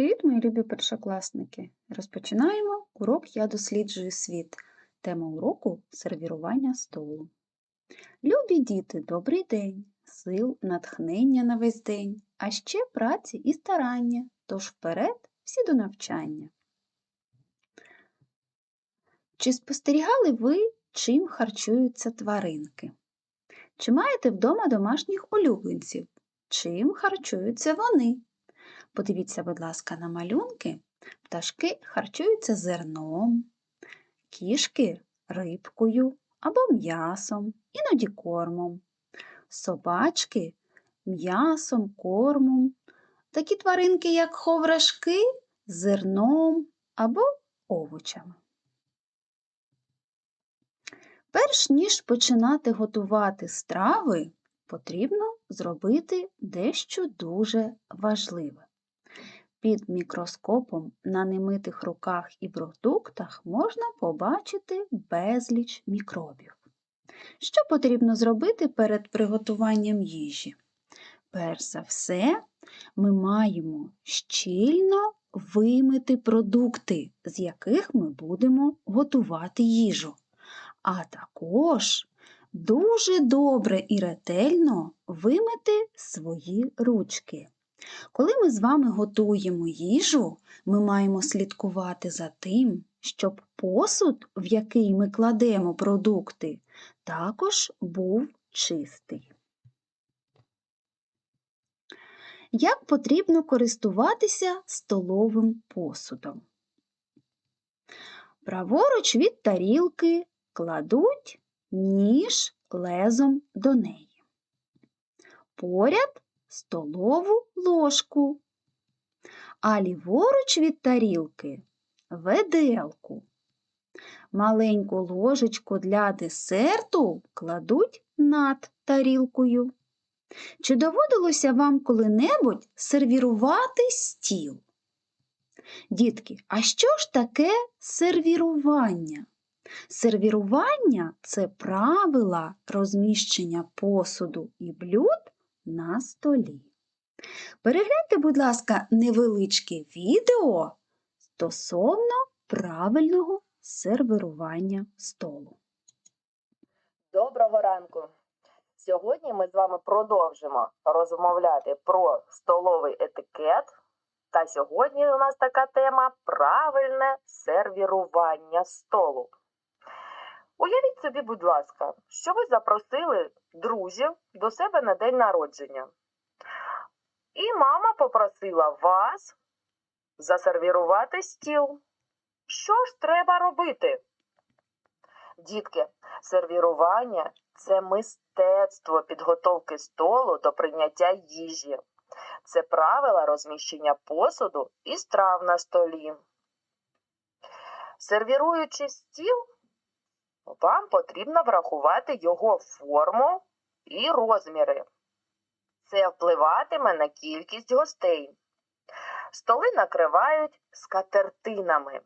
Привіт, мої любі першокласники! Розпочинаємо урок Я досліджую світ. Тема уроку сервірування столу. Любі діти, добрий день! Сил, натхнення на весь день, а ще праці і старання. Тож вперед всі до навчання. Чи спостерігали ви, чим харчуються тваринки? Чи маєте вдома домашніх улюбленців? Чим харчуються вони? Подивіться, будь ласка, на малюнки. Пташки харчуються зерном, кішки рибкою або м'ясом, іноді кормом, собачки м'ясом, кормом, такі тваринки, як ховрашки, зерном або овочами. Перш ніж починати готувати страви, потрібно зробити дещо дуже важливе. Під мікроскопом на немитих руках і продуктах можна побачити безліч мікробів. Що потрібно зробити перед приготуванням їжі? Перш за все, ми маємо щільно вимити продукти, з яких ми будемо готувати їжу, а також дуже добре і ретельно вимити свої ручки. Коли ми з вами готуємо їжу, ми маємо слідкувати за тим, щоб посуд, в який ми кладемо продукти, також був чистий. Як потрібно користуватися столовим посудом? Праворуч від тарілки кладуть ніж лезом до неї. Поряд столову ложку, а ліворуч від тарілки веделку. Маленьку ложечку для десерту кладуть над тарілкою. Чи доводилося вам коли-небудь сервірувати стіл? Дітки, а що ж таке сервірування? Сервірування це правила розміщення посуду і блюд на столі. Перегляньте, будь ласка, невеличке відео стосовно правильного сервірування столу. Доброго ранку! Сьогодні ми з вами продовжимо розмовляти про столовий етикет. Та сьогодні у нас така тема правильне сервірування столу. Уявіть собі, будь ласка, що ви запросили друзів до себе на день народження. І мама попросила вас засервірувати стіл. Що ж треба робити? Дітки, сервірування це мистецтво підготовки столу до прийняття їжі. Це правила розміщення посуду і страв на столі. Сервіруючи стіл, вам потрібно врахувати його форму і розміри. Це впливатиме на кількість гостей. Столи накривають скатертинами.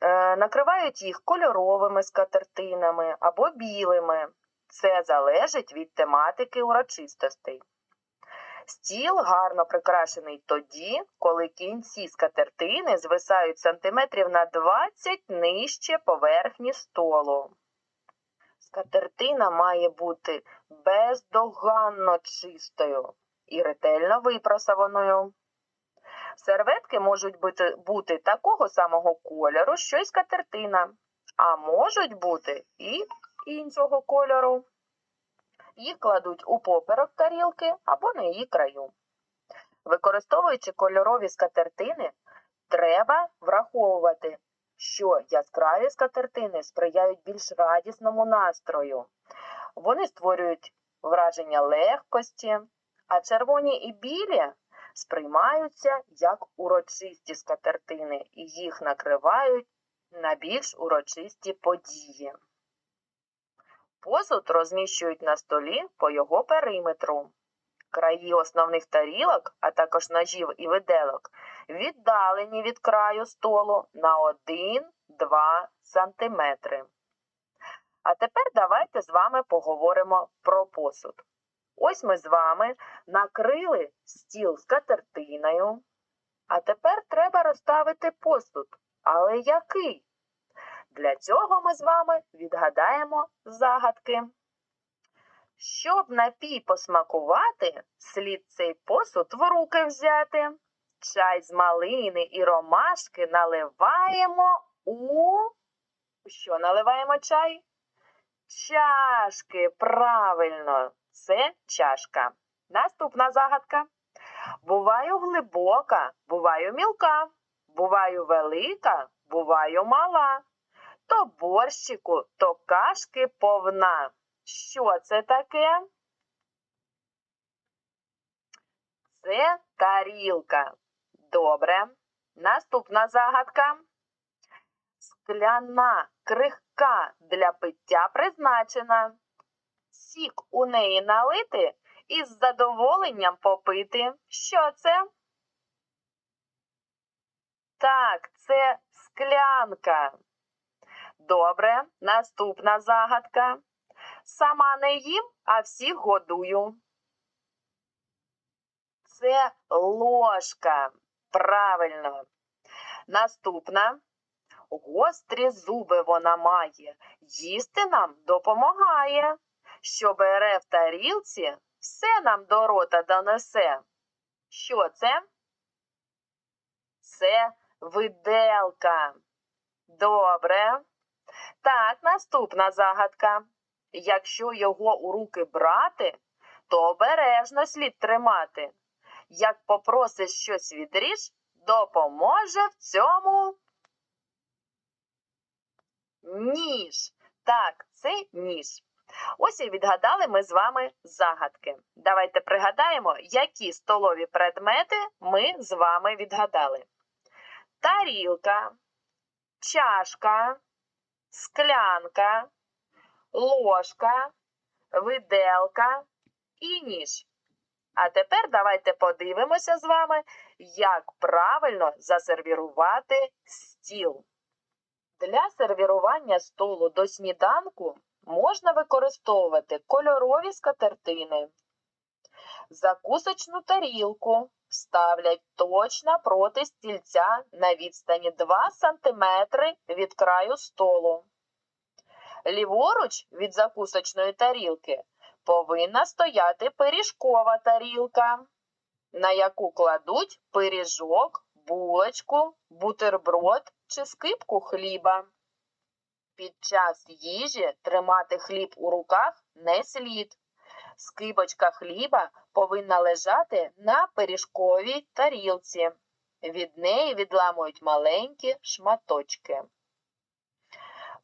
Е, накривають їх кольоровими скатертинами або білими. Це залежить від тематики урочистостей. Стіл гарно прикрашений тоді, коли кінці скатертини звисають сантиметрів на 20 нижче поверхні столу. Скатертина має бути бездоганно чистою і ретельно випросованою. Серветки можуть бути, бути такого самого кольору, що й скатертина, а можуть бути і іншого кольору. Їх кладуть у поперек тарілки або на її краю. Використовуючи кольорові скатертини, треба враховувати, що яскраві скатертини сприяють більш радісному настрою. Вони створюють враження легкості, а червоні і білі сприймаються як урочисті скатертини і їх накривають на більш урочисті події. Посуд розміщують на столі по його периметру. Краї основних тарілок, а також ножів і виделок, віддалені від краю столу на 1-2 см. А тепер давайте з вами поговоримо про посуд. Ось ми з вами накрили стіл з катертиною, А тепер треба розставити посуд. Але який? Для цього ми з вами відгадаємо загадки. Щоб напій посмакувати, слід цей посуд в руки взяти. Чай з малини і ромашки наливаємо у. Що наливаємо чай? Чашки, правильно, це чашка. Наступна загадка. Буваю глибока, буваю мілка, буваю велика, буваю мала. То борщику, то кашки повна. Що це таке? Це тарілка. Добре. Наступна загадка. Скляна, крихка для пиття призначена. Сік у неї налити і з задоволенням попити. Що це? Так, це склянка. Добре, наступна загадка. Сама не їм, а всіх годую. Це ложка. Правильно. Наступна. Гострі зуби вона має, їсти нам допомагає. Що бере в тарілці, все нам до рота донесе. Що це? Це виделка. Добре. Так, наступна загадка. Якщо його у руки брати, то обережно слід тримати. Як попросиш щось відріж, допоможе в цьому ніж. Так, це ніж. Ось і відгадали ми з вами загадки. Давайте пригадаємо, які столові предмети ми з вами відгадали. Тарілка, чашка, склянка, ложка, виделка і ніж. А тепер давайте подивимося з вами, як правильно засервірувати стіл. Для сервірування столу до сніданку можна використовувати кольорові скатертини. Закусочну тарілку ставлять точно проти стільця на відстані 2 см від краю столу. Ліворуч від закусочної тарілки повинна стояти пиріжкова тарілка, на яку кладуть пиріжок, булочку, бутерброд чи скипку хліба. Під час їжі тримати хліб у руках не слід. Скибочка хліба повинна лежати на пиріжковій тарілці. Від неї відламують маленькі шматочки.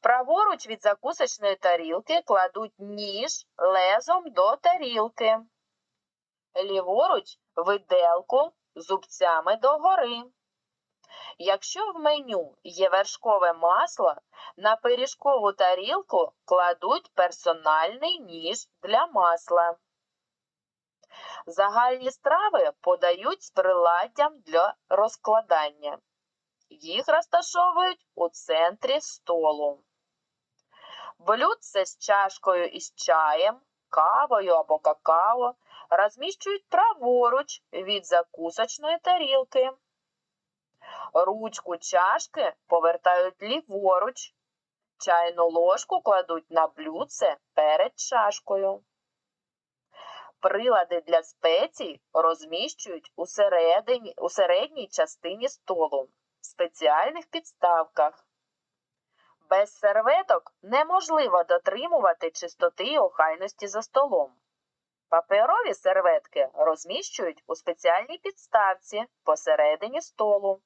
Праворуч від закусочної тарілки кладуть ніж лезом до тарілки. Ліворуч виделку зубцями догори. Якщо в меню є вершкове масло, на пиріжкову тарілку кладуть персональний ніж для масла. Загальні страви подають з приладдям для розкладання. Їх розташовують у центрі столу. Блюдце з чашкою із чаєм, кавою або какао розміщують праворуч від закусочної тарілки. Ручку чашки повертають ліворуч. Чайну ложку кладуть на блюдце перед чашкою. Прилади для спецій розміщують у, середині, у середній частині столу в спеціальних підставках. Без серветок неможливо дотримувати чистоти і охайності за столом. Паперові серветки розміщують у спеціальній підставці посередині столу.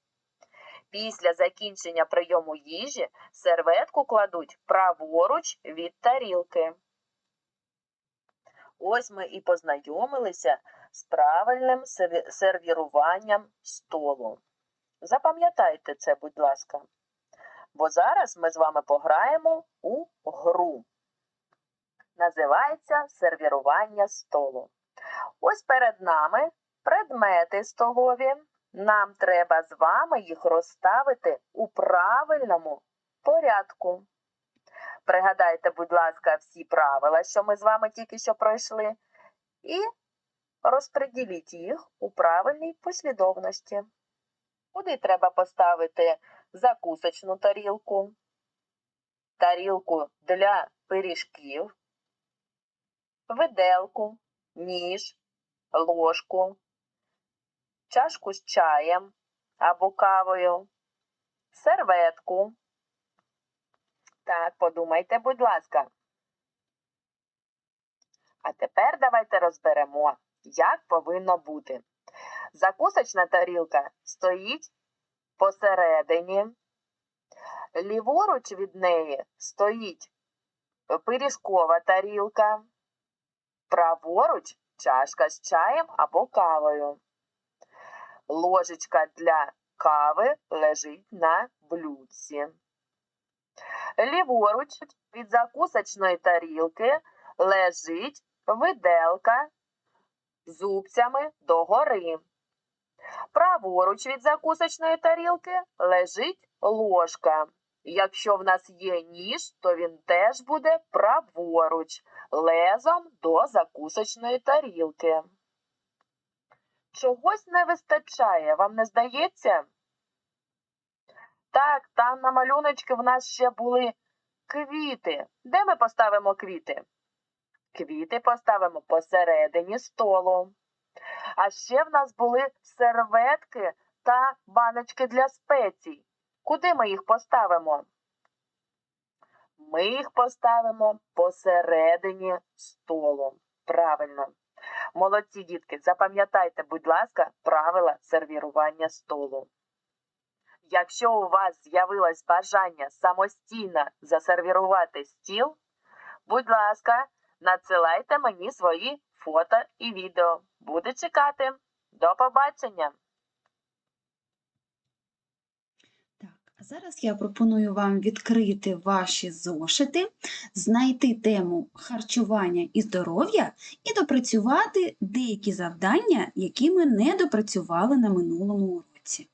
Після закінчення прийому їжі серветку кладуть праворуч від тарілки. Ось ми і познайомилися з правильним сервіруванням столу. Запам'ятайте це, будь ласка. Бо зараз ми з вами пограємо у гру. Називається сервірування столу. Ось перед нами предмети столові. Нам треба з вами їх розставити у правильному порядку. Пригадайте, будь ласка, всі правила, що ми з вами тільки що пройшли, і розподіліть їх у правильній послідовності. Куди треба поставити закусочну тарілку, тарілку для пиріжків, виделку, ніж, ложку, чашку з чаєм або кавою, серветку. Так, подумайте, будь ласка. А тепер давайте розберемо, як повинно бути. Закусочна тарілка стоїть посередині. Ліворуч від неї стоїть пиріжкова тарілка, праворуч чашка з чаєм або кавою. Ложечка для кави лежить на блюдці. Ліворуч від закусочної тарілки лежить виделка зубцями догори. Праворуч від закусочної тарілки лежить ложка. Якщо в нас є ніж, то він теж буде праворуч, лезом до закусочної тарілки. Чогось не вистачає, вам не здається? Так, там на малюночки в нас ще були квіти. Де ми поставимо квіти? Квіти поставимо посередині столу. А ще в нас були серветки та баночки для спецій. Куди ми їх поставимо? Ми їх поставимо посередині столу. Правильно. Молодці дітки, запам'ятайте, будь ласка, правила сервірування столу. Якщо у вас з'явилось бажання самостійно засервірувати стіл, будь ласка, надсилайте мені свої фото і відео. Буду чекати. До побачення! Так, а зараз я пропоную вам відкрити ваші зошити, знайти тему харчування і здоров'я і допрацювати деякі завдання, які ми не допрацювали на минулому уроці.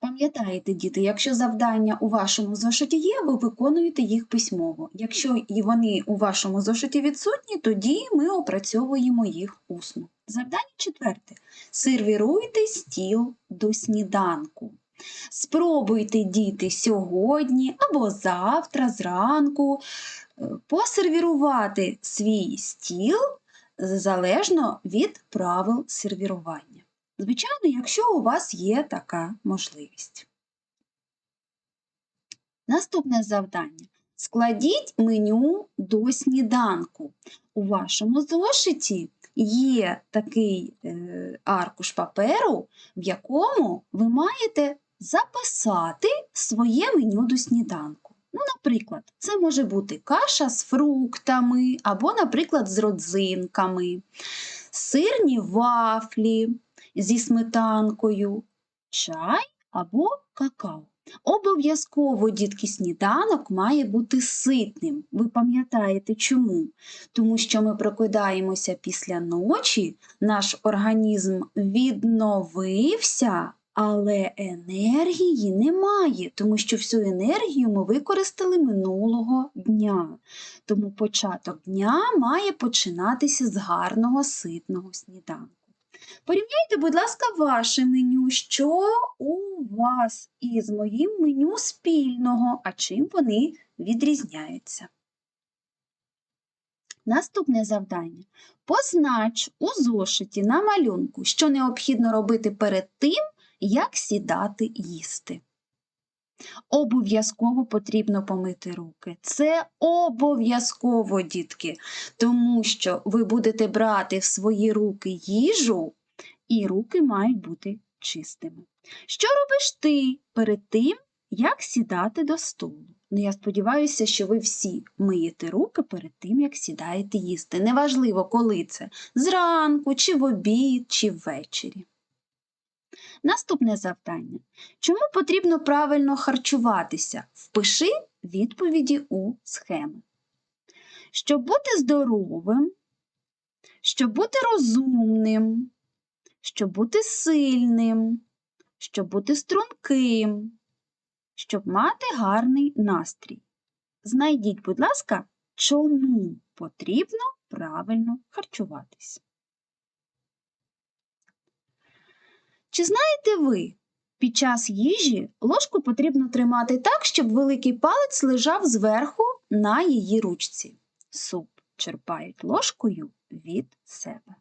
Пам'ятаєте, діти, якщо завдання у вашому зошиті є, ви виконуєте їх письмово. Якщо вони у вашому зошиті відсутні, тоді ми опрацьовуємо їх усно. Завдання четверте. Сервіруйте стіл до сніданку. Спробуйте, діти, сьогодні або завтра зранку е, посервірувати свій стіл залежно від правил сервірування. Звичайно, якщо у вас є така можливість. Наступне завдання. Складіть меню до сніданку. У вашому зошиті є такий е, аркуш паперу, в якому ви маєте записати своє меню до сніданку. Ну, наприклад, це може бути каша з фруктами або, наприклад, з родзинками, сирні вафлі зі сметанкою, чай або какао. Обов'язково, дітки, сніданок має бути ситним. Ви пам'ятаєте чому? Тому що ми прокидаємося після ночі, наш організм відновився, але енергії немає, тому що всю енергію ми використали минулого дня. Тому початок дня має починатися з гарного ситного сніданку. Порівняйте, будь ласка, ваше меню, що у вас із моїм меню спільного, а чим вони відрізняються. Наступне завдання. Познач у зошиті на малюнку, що необхідно робити перед тим, як сідати їсти. Обов'язково потрібно помити руки. Це обов'язково, дітки, тому що ви будете брати в свої руки їжу, і руки мають бути чистими. Що робиш ти перед тим, як сідати до столу? Ну, я сподіваюся, що ви всі миєте руки перед тим, як сідаєте їсти. Неважливо, коли це зранку, чи в обід, чи ввечері. Наступне завдання. Чому потрібно правильно харчуватися? Впиши відповіді у схеми. Щоб бути здоровим, щоб бути розумним, щоб бути сильним, щоб бути струнким, щоб мати гарний настрій. Знайдіть, будь ласка, чому потрібно правильно харчуватись. Чи знаєте ви, Під час їжі ложку потрібно тримати так, щоб великий палець лежав зверху на її ручці. Суп черпають ложкою від себе.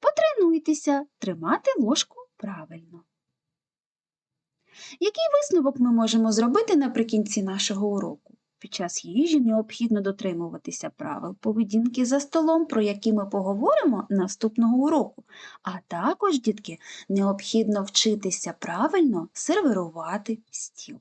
Потренуйтеся тримати ложку правильно. Який висновок ми можемо зробити наприкінці нашого уроку? Під час їжі необхідно дотримуватися правил поведінки за столом, про які ми поговоримо наступного уроку. А також, дітки, необхідно вчитися правильно сервірувати стіл.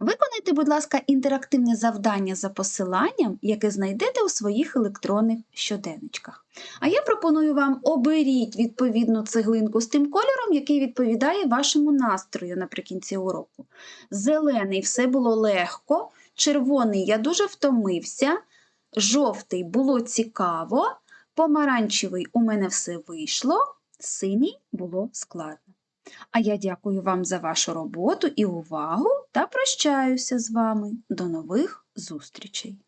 Виконайте, будь ласка, інтерактивне завдання за посиланням, яке знайдете у своїх електронних щоденничках. А я пропоную вам оберіть відповідну цеглинку з тим кольором, який відповідає вашому настрою наприкінці уроку. Зелений все було легко, червоний я дуже втомився, жовтий було цікаво, помаранчевий у мене все вийшло, синій було складно. А я дякую вам за вашу роботу і увагу та прощаюся з вами. До нових зустрічей!